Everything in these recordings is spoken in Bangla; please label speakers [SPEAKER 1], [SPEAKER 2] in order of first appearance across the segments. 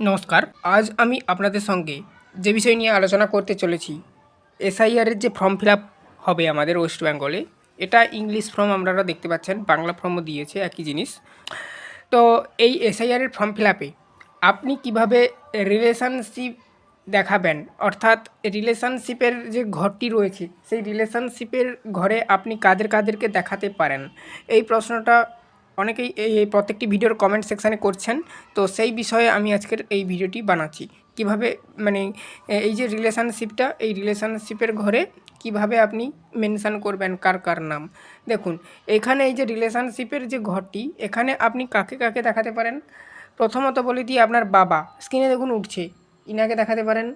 [SPEAKER 1] নমস্কার, আজ আমি আপনাদের সঙ্গে যে বিষয় নিয়ে আলোচনা করতে চলেছি এসআইআরের যে ফর্ম ফিল হবে আমাদের ওয়েস্ট বেঙ্গলে এটা ইংলিশ ফর্ম আপনারা দেখতে পাচ্ছেন, বাংলা ফর্মও দিয়েছে, একই জিনিস। তো এই এসআইআরের ফর্ম ফিল আপে আপনি কীভাবে রিলেশনশিপ দেখাবেন, অর্থাৎ রিলেশনশিপের যে ঘরটি রয়েছে, সেই রিলেশনশিপের ঘরে আপনি কাদের কাদেরকে দেখাতে পারেন, এই প্রশ্নটা অনেকেই এই এই প্রত্যেকটি ভিডিওর কমেন্ট সেকশানে করছেন। তো সেই বিষয়ে আমি আজকের এই ভিডিওটি বানাচ্ছি। কীভাবে মানে এই যে রিলেশনশিপটা এই রিলেশনশিপের ঘরে কীভাবে আপনি মেনশান করবেন, কার কার নাম? দেখুন, এখানে এই যে রিলেশনশিপের যে ঘরটি, এখানে আপনি কাকে কাকে দেখাতে পারেন? প্রথমত বলে দিই আপনার বাবা। স্ক্রিনে দেখুন উঠছে। ইনাকে দেখাতে পারেন।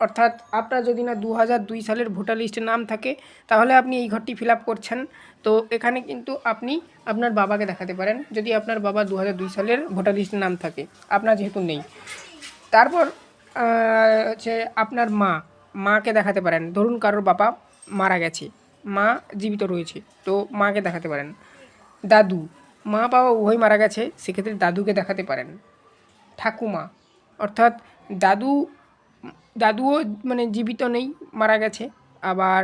[SPEAKER 1] অর্থাৎ আপনার যদি না দু হাজার দুই সালের ভোটার লিস্টে নাম থাকে, তাহলে আপনি এই ঘরটি ফিল করছেন। তো এখানে কিন্তু আপনি আপনার বাবাকে দেখাতে পারেন, যদি আপনার বাবা দু হাজার দুই সালের ভোটার লিস্টে নাম থাকে, আপনার যেহেতু নেই। তারপর হচ্ছে আপনার মা, মাকে দেখাতে পারেন। ধরুন কারোর বাবা মারা গেছে, মা জীবিত রয়েছে, তো মাকে দেখাতে পারেন। দাদু, মা বাবা উভয় মারা গেছে, সেক্ষেত্রে দাদুকে দেখাতে পারেন। ঠাকুমা, অর্থাৎ দাদু দাদুও মানে জীবিত নেই, মারা গেছে। আবার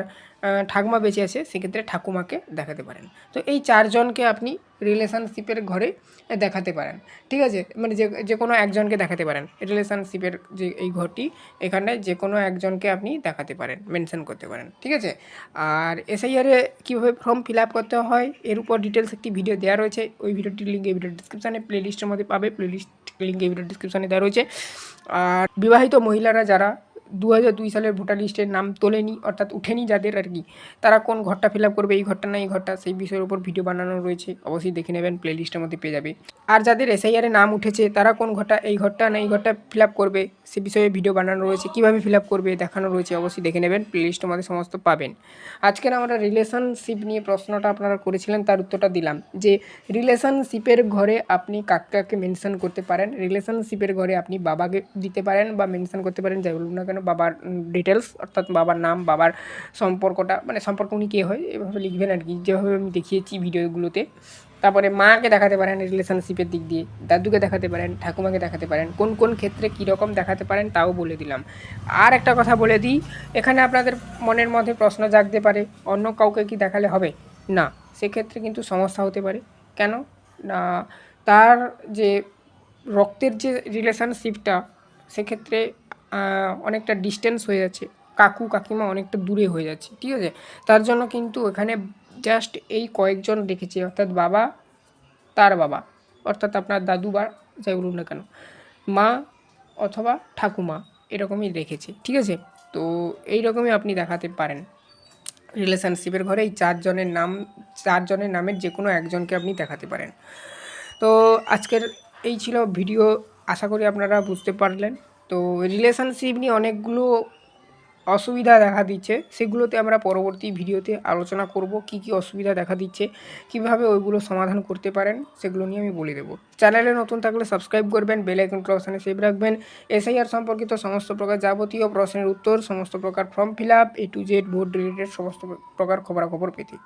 [SPEAKER 1] ঠাকুমা বেঁচে আছে, সেক্ষেত্রে ঠাকুমাকে দেখাতে পারেন। তো এই চারজনকে আপনি রিলেশনশিপের ঘরে দেখাতে পারেন। ঠিক আছে? মানে যে যে কোনো একজনকে দেখাতে পারেন। রিলেশনশিপের যে, এই ঘরটি, এখানে যে কোনো একজনকে আপনি দেখাতে পারেন মেনশন করতে পারেন। ঠিক আছে? আর এসআইআরে কীভাবে ফর্ম ফিল আপ করতে হয়, এর উপর ডিটেলস একটি ভিডিও দেওয়া রয়েছে। ওই ভিডিওটির লিঙ্ক এই ভিডিও ডিসক্রিপশানে প্লে লিস্টের মধ্যে পাবে। প্লে লিস্ট লিঙ্ক এই ভিডিও ডিসক্রিপশানে দেওয়া রয়েছে। আর বিবাহিত মহিলারা যারা দু হাজার দুই সালের ভোটার লিস্টের নাম তোলেনি, অর্থাৎ উঠেনি যাদের আর কি, তারা কোন ঘরটা ফিল করবে, এই ঘরটা না, এই ঘরটা, সেই বিষয়ের উপর ভিডিও বানানো রয়েছে। অবশ্যই দেখে নেবেন প্লেলিস্টের মধ্যে পেয়ে যাবে। আর যাদের এসআইআরে নাম উঠেছে, তারা কোন ঘরটা, এই ঘরটা না এই ঘরটা ফিল করবে, সে বিষয়ে ভিডিও বানানো রয়েছে, কীভাবে ফিল করবে, দেখানো রয়েছে, অবশ্যই দেখে নেবেন প্লে লিস্টের মধ্যে সমস্ত পাবেন। আজকের আমরা রিলেশনশিপ নিয়ে প্রশ্নটা আপনারা করেছিলেন, তার উত্তরটা দিলাম, যে রিলেশনশিপের ঘরে আপনি কাকে কাকে মেনশন করতে পারেন রিলেশনশিপের ঘরে আপনি বাবাকে দিতে পারেন বা মেনশন করতে পারেন, যাই বলুন না কেন, বাবার ডিটেলস অর্থাৎ বাবার নাম, বাবার সম্পর্কটা মানে সম্পর্ক উনি কে হয়, এভাবে লিখবেন আর কি, যেভাবে আমি দেখিয়েছি ভিডিওগুলোতে তারপরে মাকে দেখাতে পারেন রিলেশনশিপের দিক দিয়ে, দাদুকে দেখাতে পারেন, ঠাকুমাকে দেখাতে পারেন, কোন কোন ক্ষেত্রে কীরকম দেখাতে পারেন তাও বলে দিলাম। আর একটা কথা বলে দিই, এখানে আপনাদের মনের মধ্যে প্রশ্ন জাগতে পারে, অন্য কাউকে কি দেখালে হবে? না, সেক্ষেত্রে কিন্তু সমস্যা হতে পারে। কেন? না, তার যে রক্তের যে রিলেশনশিপটা সেক্ষেত্রে অনেকটা ডিস্টেন্স হয়ে যাচ্ছে, কাকু কাকিমা অনেকটা দূরে হয়ে যাচ্ছে, ঠিক আছে? তার জন্য কিন্তু এখানে জাস্ট এই কয়েকজন রেখেছে অর্থাৎ বাবা, তার বাবা, অর্থাৎ আপনার দাদু বা যাই বলুন না কেন, মা অথবা ঠাকুমা, এরকমই রেখেছে ঠিক আছে? তো এই রকমই আপনি দেখাতে পারেন। রিলেশনশিপের ঘরে এই চারজনের নাম, চারজনের নামের যে কোনো একজনকে আপনি দেখাতে পারেন। তো আজকের এই ছিল ভিডিও, আশা করি আপনারা বুঝতে পারলেন। তো রিলেশনশিপ নিয়ে অনেকগুলো অসুবিধা দেখা দিচ্ছে, সেগুলোতে আমরা পরবর্তী ভিডিওতে আলোচনা করব, কি কি অসুবিধা দেখা দিচ্ছে, কীভাবে ওইগুলো সমাধান করতে পারেন, সেগুলো নিয়ে আমি বলে দেবো। চ্যানেলে নতুন থাকলে সাবস্ক্রাইব করবেন, বেল আইকন অপশানে সেভ রাখবেন। এসআইআর সম্পর্কিত সমস্ত প্রকার যাবতীয় প্রশ্নের উত্তর, সমস্ত প্রকার form fill up A to Z vote related সমস্ত প্রকার খবরাখবর পেতে।